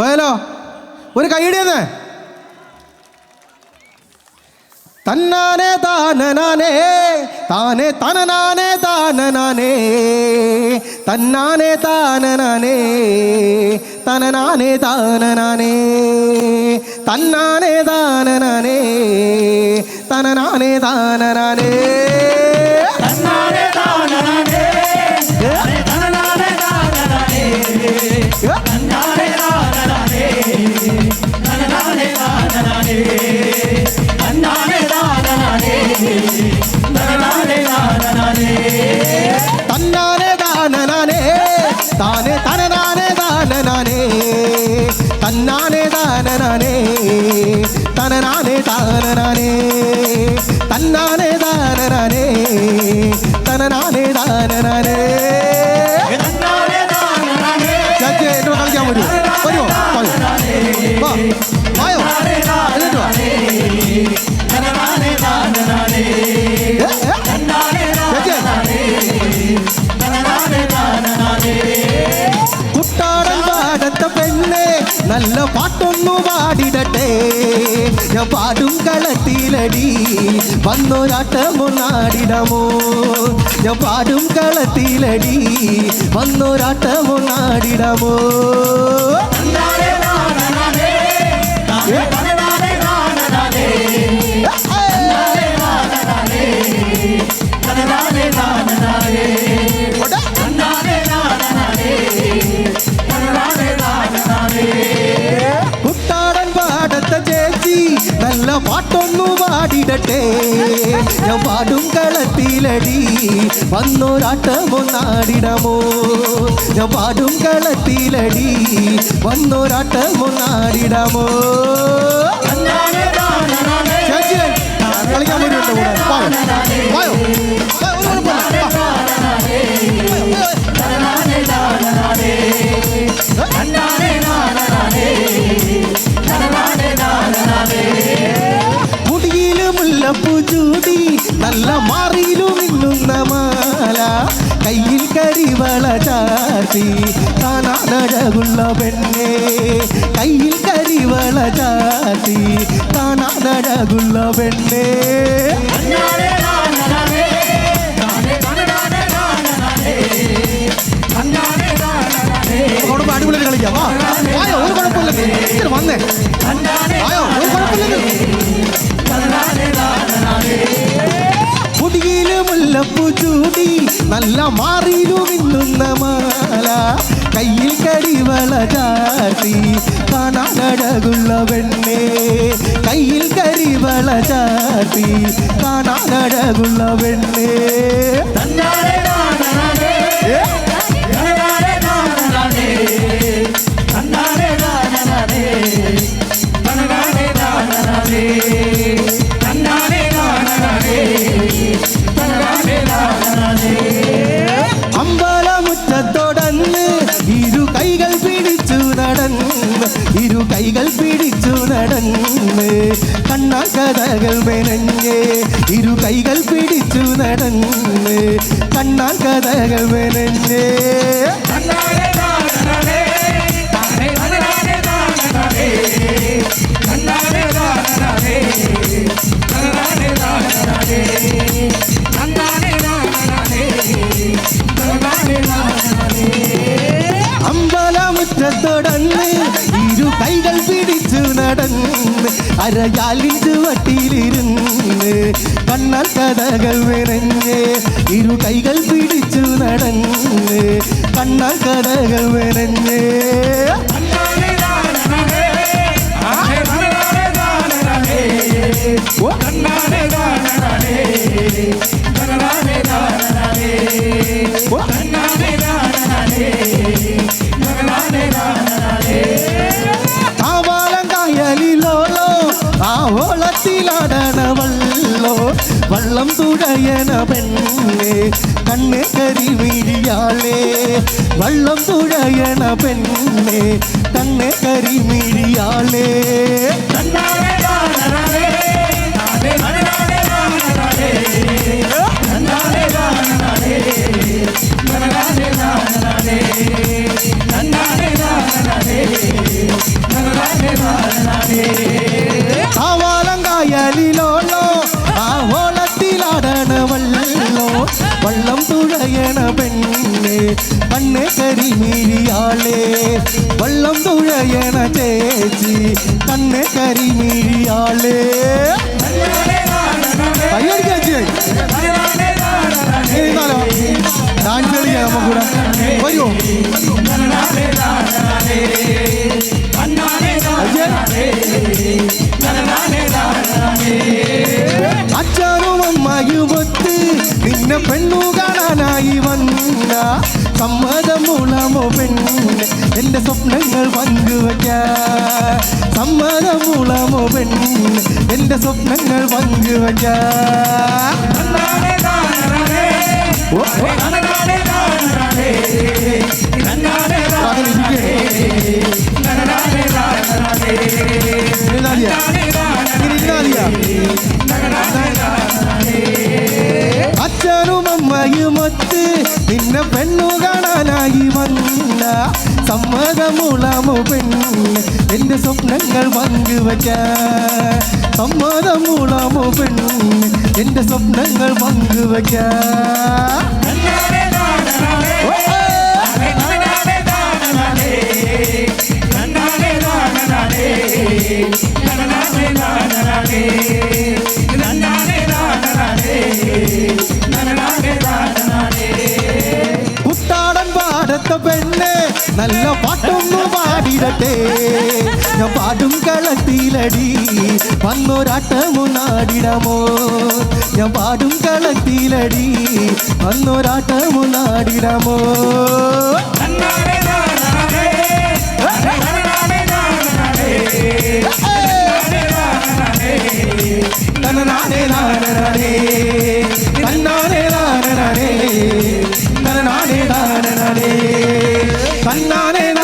പോയാലോ ഒരു കൈയിടിയെന്ന് തന്നാനേ താനനാനേ താനേ തനനാനേ താനനാനേ തന്നാനേ താനനാനേ തനനാനേ താനനാനേ തന്നാനേ താനനാനേ തനനാനേ താനനാനേ തന്നാനേ താനനാനേ തനനാനേ താനനാനേ தானே தானே நானே தானே நானே தன்னானே தானே நானே தானே நானே தானே நானே தன்னானே தானே நானே தானே நானே தானே நானே தன்னானே தானே நானே ஜாஜே இன்னும் கலக்காம வரும் வா പാടും കളത്തിലടി വന്നൊരാട്ടമൊന്നാടിടമോ ഞാൻ പാടും കളത്തിലടി വന്നൊരാട്ടമൊന്നാടിടമോ ഏ പാടിടട്ടെ ഞാൻ പാടും കളത്തിലടി നാടിടമോ ഞാൻ പാടും കളത്തിലടി വന്നൊരാട്ടമൊന്നാടിടമോ കളിക്കാൻ പറ്റുന്നുണ്ടോ കൂടെ പുജൂതി നല്ല മാറിയിലും മിന്നുന്ന മാല കയ്യിൽ കരിവള ചാർത്തി കാണാനഴകുള്ള പെണ്ണേ കയ്യിൽ കരിവള ചാർത്തി കാണാനഴകുള്ള പെണ്ണേ അടിപൊളി കളിക്കാം വാ വായോ ഒരു കുഴപ്പമില്ല വന്നേ ആയോ നല്ല മാറിയിലു മിന്നുന്ന മാല കയ്യിൽ കരിവള ചാർത്തി കാണാനടകുള്ള വെണ്ണേ കയ്യിൽ കരിവള ചാർത്തി കാണാനടകുള്ള പെണ്ണേ കഥകൾ മെനഞ്ഞ് ഇരു കൈകൾ പിടിച്ചു നടന്ന് കണ്ണാൽ കഥകൾ മെനഞ്ഞ് അമ്പലമുറ്റത്തൊടന്ന് നടന്ന് അരയാലിൻ്റെ വട്ടിയിലിരുന്ന് കണ്ണാൽ കഥകൾ വിറഞ്ഞ് ഇരു കൈകൾ പിടിച്ചു നടന്ന് കണ്ണാൽ കഥകൾ വിറഞ്ഞ് Oh, உடையன பெண்ணே கண்ணே கரிமிழியாளே வள்ளம் துடையன பெண்ணே கண்ணே கரிமிழியாளே தன்னாரே கரிமீழியாளே வள்ளம் தூழ என தேச்சி தன்னை கரிமீழியாளே கையடிக்காச்சு டான்ஸ் കളിക്കാം നമ്മ കൂടെ വരുമോ അച്ഛനും അമ്മയും സമ്മതം മൂളാമോ പെണ്ണ് എൻ്റെ സ്വപ്നങ്ങൾ പങ്കുവയ്ക്കാൻ സമ്മതം മൂളാമോ പെണ്ണ് എൻ്റെ സ്വപ്നങ്ങൾ പങ്കുവയ്ക്കാൻ ഇന്നാലിയ ഇന്നാലിയ മുത്ത് നിന്നെ പെണ്ണു കാണാനായി വന്ന സമ്മതമൂളാമോ പെണ്ണ് എൻ്റെ സ്വപ്നങ്ങൾ പങ്കുവയ്ക്കാൻ സമ്മതമൂളാമോ പെണ്ണ് എൻ്റെ സ്വപ്നങ്ങൾ പങ്കുവയ്ക്കാൻ Yeah. நல்ல பாட்டൊന്ന് പാടിടട്ടെ ഞാൻ പാടും കളത്തിലടി വന്നൊരാട്ടമൊന്ന് ആടിടമോ ഞാൻ പാടും കളത്തിലടി വന്നൊരാട്ടമൊന്ന് ആടിടമോ Not na